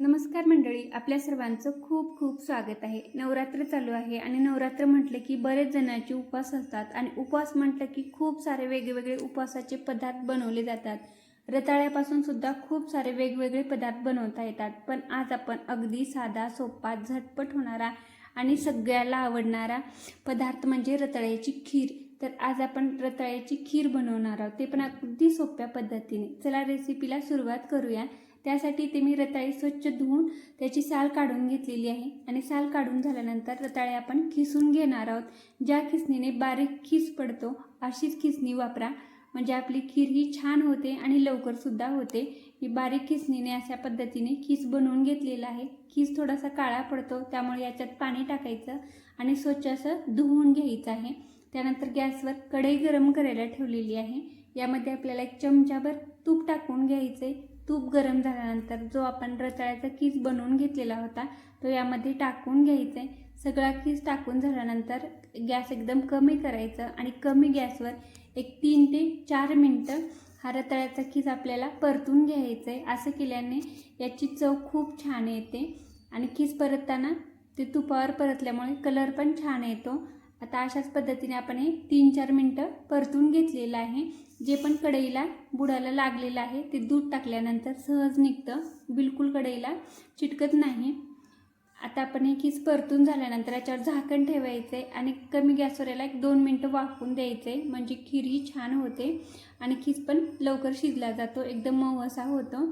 नमस्कार मंडळी आपल्या सर्वांचं खूप खूप स्वागत आहे. नवरात्र चालू आहे आणि नवरात्र म्हटलं की बरेच जणांचे उपवास असतात आणि उपवास म्हटलं की खूप सारे वेगवेगळे उपवासाचे पदार्थ बनवले जातात. रताळ्यापासून सुद्धा खूप सारे वेगवेगळे पदार्थ बनवता येतात. पण आज आपण अगदी साधा सोपा झटपट होणारा आणि सगळ्याला आवडणारा पदार्थ म्हणजे रताळ्याची खीर. तर आज आपण रताळ्याची खीर बनवणार आहोत. ते पण अगदी सोप्या पद्धतीने. चला रेसिपीला सुरुवात करूया. त्यासाठी ते मी रताळी स्वच्छ धुवून त्याची साल काढून घेतलेली आहे. आणि साल काढून झाल्यानंतर रताळे आपण खिसून घेणार आहोत. ज्या खिसणीने बारीक खीस पडतो अशीच खिसणी वापरा. म्हणजे आपली खीर ही छान होते आणि लवकरसुद्धा होते. मी बारीक खिसणीने अशा पद्धतीने खीस बनवून घेतलेला आहे. खीस थोडासा काळा पडतो त्यामुळे याच्यात पाणी टाकायचं आणि स्वच्छ असं धुवून घ्यायचं आहे. त्यानंतर गॅसवर कढई गरम करायला ठेवलेली आहे. यामध्ये आपल्याला एक चमचाभर तूप टाकून घ्यायचे तूप गरम झाल्यानंतर जो आपण रताळ्याचा कीस बनवून घेतलेला होता तो यामध्ये टाकून घ्यायचा. आहे सगळा कीस टाकून झाल्यानंतर गॅस एकदम कमी करायचं आणि कमी गॅसवर एक तीन ते चार मिनटं हा रताळ्याचा कीस आपल्याला परतून घ्यायचं. आहे असं केल्याने याची चव खूप छान येते आणि खीस परतताना ते तुपावर परतल्यामुळे कलर पण छान येतो आता अशाच पद्धतीने आपण हे तीन चार मिनटं परतून घेतलेलं आहे. जे पण कढईला बुडाला लागलेलं आहे ते दूध टाकल्यानंतर सहज निघतं. बिलकुल कढईला चिटकत नाही. आता आपण हे किस परतून झाल्यानंतर याच्यावर झाकण ठेवायचं आहे आणि कमी गॅसवर याला एक दोन मिनटं वाकून द्यायचं आहे म्हणजे खीर ही छान होते आणि खीस पण लवकर शिजला जातो. एकदम मऊ असा होतो.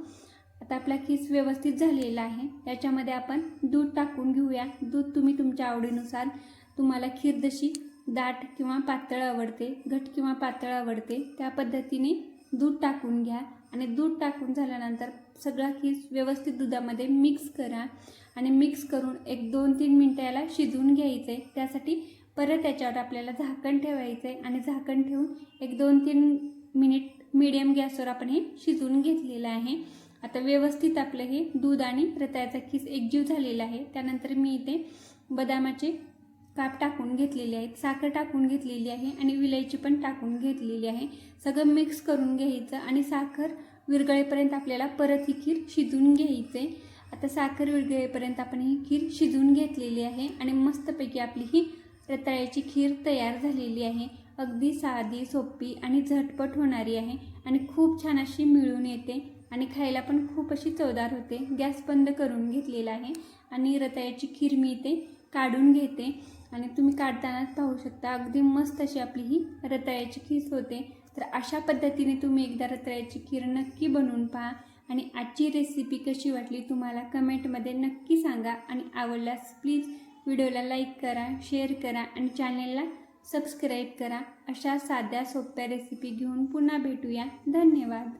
आता आपला खीस व्यवस्थित झालेला आहे. याच्यामध्ये आपण दूध टाकून घेऊया. दूध तुम्ही तुमच्या आवडीनुसार तुम्हाला खीर जशी दाट किंवा पातळ आवडते घट किंवा पातळ आवडते त्या पद्धतीने दूध टाकून घ्या. आणि दूध टाकून झाल्यानंतर सगळा खीस व्यवस्थित दुधामध्ये मिक्स करा. आणि मिक्स करून एक दोन तीन मिनटं याला शिजवून घ्यायचं आहे त्यासाठी परत त्याच्यावर आपल्याला झाकण ठेवायचं आहे आणि झाकण ठेवून एक दोन तीन मिनिट मिडियम गॅसवर आपण हे शिजवून घेतलेलं आहे. आता व्यवस्थित आपलं हे दूध आणि रताळ्याचा खीस एकजीव झालेला आहे. त्यानंतर मी इथे बदामाचे काप टाकून घेतलेले आहेत साखर टाकून घेतलेली आहे आणि विलायची पण टाकून घेतलेली आहे. सगळं मिक्स करून घ्यायचं आणि साखर विरगळेपर्यंत आपल्याला परत ही खीर शिजून घ्यायचं आहे आता साखर विरगळेपर्यंत आपण ही खीर शिजून घेतलेली आहे आणि मस्तपैकी आपली ही रताळ्याची खीर तयार झालेली आहे. अगदी साधी सोपी आणि झटपट होणारी आहे आणि खूप छान अशी मिळून येते आणि खायला पण खूप अशी चवदार होते. गॅस बंद करून घेतलेला आहे आणि रताळ्याची खीर मी इथे काढून घेते. आणि तुम्ही काढतानाच पाहू शकता. अगदी मस्त अशी आपली ही रताळ्याची खीस होते. तर अशा पद्धतीने तुम्ही एकदा रताळ्याची खीर नक्की बनवून पहा. आणि आजची रेसिपी कशी वाटली तुम्हाला कमेंटमध्ये नक्की सांगा. आणि आवडल्यास प्लीज व्हिडिओला लाईक करा शेअर करा आणि चॅनेलला सबस्क्राईब करा. अशा साध्या सोप्या रेसिपी घेऊन पुन्हा भेटूया. धन्यवाद.